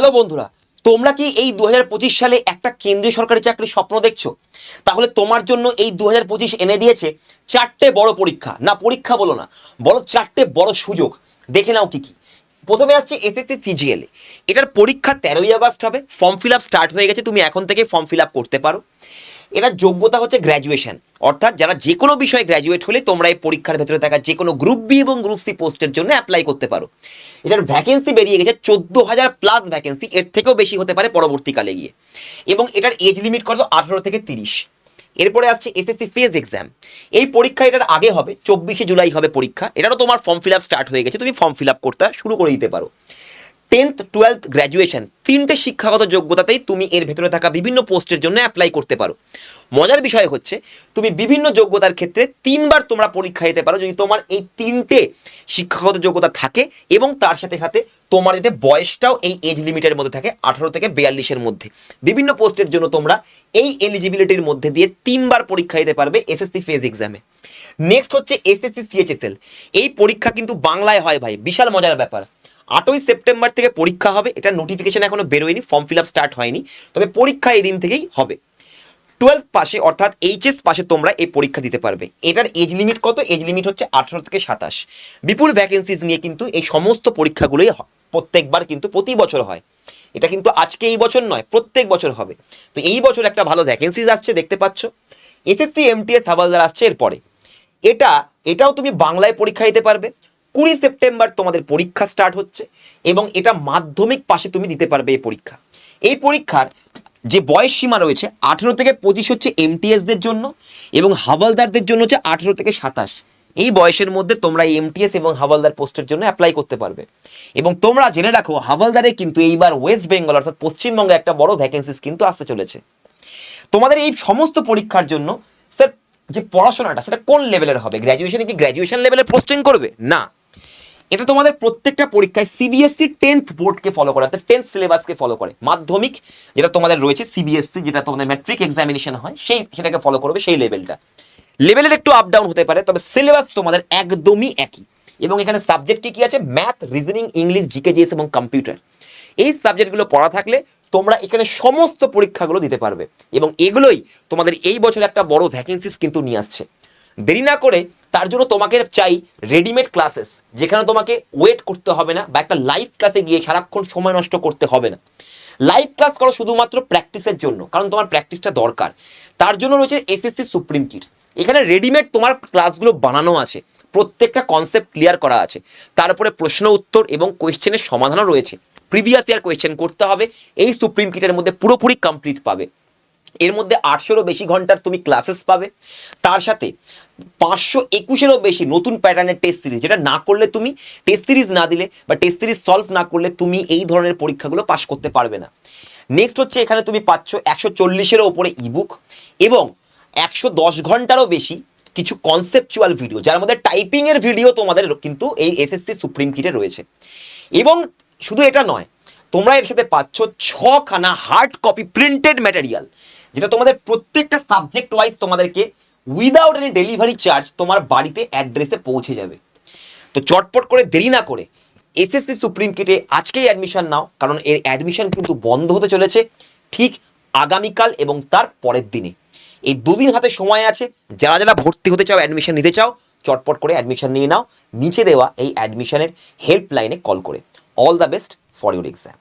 Hello বন্ধুরা, তোমরা কি এই দু হাজার পঁচিশ সালে একটা কেন্দ্রীয় সরকারি চাকরির স্বপ্ন দেখছ? তাহলে তোমার জন্য এই দুহাজার পঁচিশ এনে দিয়েছে চারটে বড় পরীক্ষা। না, পরীক্ষা বলো না, বলো চারটে বড় সুযোগ। দেখে নাও কি কি। প্রথমে আসছে এসএসসি সিজিএল এটার পরীক্ষা তেরোই আগস্ট হবে, ফর্ম ফিল আপ স্টার্ট হয়ে গেছে, তুমি এখন থেকে ফর্ম ফিল আপ করতে পারো। এটার যোগ্যতা হচ্ছে গ্র্যাজুয়েশন। অর্থাৎ যারা যে কোনো বিষয়ে গ্র্যাজুয়েট হলে তোমরা এই পরীক্ষার ভেতরে থাকা যে কোনো গ্রুপ বি এবং গ্রুপ সি পোস্টের জন্য অ্যাপ্লাই করতে পারো। এটার ভ্যাকেন্সি বেরিয়ে গেছে চোদ্দ হাজার প্লাস ভ্যাকেন্সি এর থেকেও বেশি হতে পারে পরবর্তীকালে গিয়ে। এবং এটার এজ লিমিট করতো আঠারো থেকে তিরিশ। এরপরে আসছে এসএসসি ফেজ এক্সাম এই পরীক্ষা এটার আগে হবে, চব্বিশে জুলাই হবে পরীক্ষা। এটারও তোমার ফর্ম ফিল আপ স্টার্ট হয়ে গেছে, তুমি ফর্ম ফিল আপ করতে শুরু করে দিতে পারো। টেন্থ টুয়েলথ গ্র্যাজুয়েশন তিনটে শিক্ষাগত যোগ্যতাতেই তুমি এর ভেতরে থাকা বিভিন্ন পোস্টের জন্য অ্যাপ্লাই করতে পারো। মজার বিষয় হচ্ছে, তুমি বিভিন্ন যোগ্যতার ক্ষেত্রে তিনবার তোমরা পরীক্ষা দিতে পারো যদি তোমার এই তিনটে শিক্ষাগত যোগ্যতা থাকে এবং তার সাথে সাথে তোমার যাতে বয়সটাও এই এজ লিমিটের মধ্যে থাকে, আঠারো থেকে বিয়াল্লিশের মধ্যে। বিভিন্ন পোস্টের জন্য তোমরা এই এলিজিবিলিটির মধ্যে দিয়ে তিনবার পরীক্ষা দিতে পারবে এসএসসি ফেজ এক্সামে নেক্সট হচ্ছে এসএসসি সিএচএসএল এই পরীক্ষা কিন্তু বাংলায় হয় ভাই, বিশাল মজার ব্যাপার। আটই সেপ্টেম্বর থেকে পরীক্ষা হবে। এটা নোটিফিকেশন এখনও বেরোয়নি ফর্ম ফিল আপ স্টার্ট হয়নি। তবে পরীক্ষা এই দিন থেকেই হবে। টুয়েলভ পাশে, অর্থাৎ এইচএস পাশে তোমরা এই পরীক্ষা দিতে পারবে। এটার এজ লিমিট কত? এজ লিমিট হচ্ছে আঠারো থেকে সাতাশ। বিপুল ভ্যাকেন্সিজ নিয়ে কিন্তু এই সমস্ত পরীক্ষাগুলোই প্রত্যেকবার কিন্তু প্রতি বছর হয়। এটা কিন্তু আজকে এই বছর নয়, প্রত্যেক বছর হবে। তো এই বছর একটা ভালো ভ্যাকেন্সিজ আসছে, দেখতে পাচ্ছ। এসএসসি এমটিএস হাবালদার আসছে এরপরে। এটা, এটাও তুমি বাংলায় পরীক্ষা দিতে পারবে। কুড়ি সেপ্টেম্বর তোমাদের পরীক্ষা স্টার্ট হচ্ছে এবং এটা মাধ্যমিক পাশে তুমি দিতে পারবে এই পরীক্ষা। এই পরীক্ষার যে বয়স সীমা রয়েছে, আঠেরো থেকে পঁচিশ হচ্ছে এমটিএসদের জন্য এবং হাওয়ালদারদের জন্য হচ্ছে আঠেরো থেকে সাতাশ। এই বয়সের মধ্যে তোমরা এমটিএস এবং হাওয়ালদার পোস্টের জন্য অ্যাপ্লাই করতে পারবে। এবং তোমরা জেনে রাখো, হাওয়ালদারে কিন্তু এইবার ওয়েস্ট বেঙ্গল অর্থাৎ পশ্চিমবঙ্গে একটা বড় ভ্যাকেন্সিস কিন্তু আসতে চলেছে। তোমাদের এই সমস্ত পরীক্ষার জন্য স্যার যে পড়াশোনাটা, সেটা কোন লেভেলের হবে? গ্র্যাজুয়েশনে কি গ্র্যাজুয়েশন লেভেলের পোস্টিং করবে? না। এটা তোমাদের প্রত্যেকটা পরীক্ষায় সিবিএসসি টেন্থ বোর্ডকে ফলো করে, অর্থাৎ টেন্থ সিলেবাসকে ফলো করে। মাধ্যমিক যেটা তোমাদের রয়েছে সিবিএসসি যেটা তোমাদের ম্যাট্রিক এক্সামিনেশন হয়, সেই সেটাকে ফলো করবে সেই লেভেলটা লেভেলের একটু আপ ডাউন হতে পারে, তবে সিলেবাস তোমাদের একদমই একই। এবং এখানে সাবজেক্ট কি কি আছে? Math reasoning English GK GS এবং কম্পিউটার এই সাবজেক্টগুলো পড়া থাকলে তোমরা এখানে সমস্ত পরীক্ষাগুলো দিতে পারবে। এবং এগুলোই তোমাদের এই বছর একটা বড় ভ্যাকেন্সিস কিন্তু নিয়ে আসছে। দেরি না করে তার জন্য তোমাকে চাই রেডিমেড ক্লাসেস যেখানে তোমাকে ওয়েট করতে হবে না বা একটা লাইভ ক্লাসে গিয়ে সারাক্ষণ সময় নষ্ট করতে হবে না। লাইভ ক্লাস করো শুধুমাত্র প্র্যাকটিসের জন্য, কারণ তোমার প্র্যাকটিসটা দরকার। তার জন্য রয়েছে এসএসসি সুপ্রিম কিট এখানে রেডিমেড তোমার ক্লাসগুলো বানানো আছে, প্রত্যেকটা কনসেপ্ট ক্লিয়ার করা আছে। তারপরে প্রশ্ন উত্তর এবং কোয়েশ্চেনের সমাধানও রয়েছে। প্রিভিয়াস ইয়ার কোয়েশ্চেন করতে হবে, এই সুপ্রিম কিটের মধ্যে পুরোপুরি কমপ্লিট পাবে। এর মধ্যে আটশোরও বেশি ঘণ্টার তুমি ক্লাসেস পাবে। তার সাথে পাঁচশো একুশেরও বেশি নতুন প্যাটার্নের টেস্ট সিরিজ যেটা না করলে তুমি টেস্ট সিরিজ না দিলে বা টেস্ট সিরিজ সলভ না করলে তুমি এই ধরনের পরীক্ষাগুলো পাশ করতে পারবে না। নেক্সট হচ্ছে এখানে তুমি পাচ্ছ একশো চল্লিশেরও ওপরে ইবুক এবং একশো দশ ঘন্টারও বেশি কিছু কনসেপচুয়াল ভিডিও যার মধ্যে টাইপিংয়ের ভিডিও তোমাদের কিন্তু এই এসএসসি সুপ্রিম কিটে রয়েছে। এবং শুধু এটা নয়, তোমরা এর সাথে পাচ্ছ ছখানা হার্ড কপি প্রিন্টেড ম্যাটেরিয়াল যেটা তোমাদের প্রত্যেকটা সাবজেক্ট ওয়াইজ তোমাদেরকে উইদাউট এনি ডেলিভারি চার্জ তোমার বাড়িতে অ্যাড্রেসে পৌঁছে যাবে। তো চটপট করে দেরি না করে এসএসসি সুপ্রিম কিটে আজকেই অ্যাডমিশন নাও, কারণ এর অ্যাডমিশন কিন্তু বন্ধ হতে চলেছে ঠিক আগামীকাল এবং তার পরের দিনে। এই দুদিন হাতে সময় আছে, যারা যারা ভর্তি হতে চাও অ্যাডমিশন নিতে চাও, চটপট করে অ্যাডমিশন নিয়ে নাও। নিচে দেওয়া এই অ্যাডমিশনের হেল্পলাইনে কল করে। All the best for your exam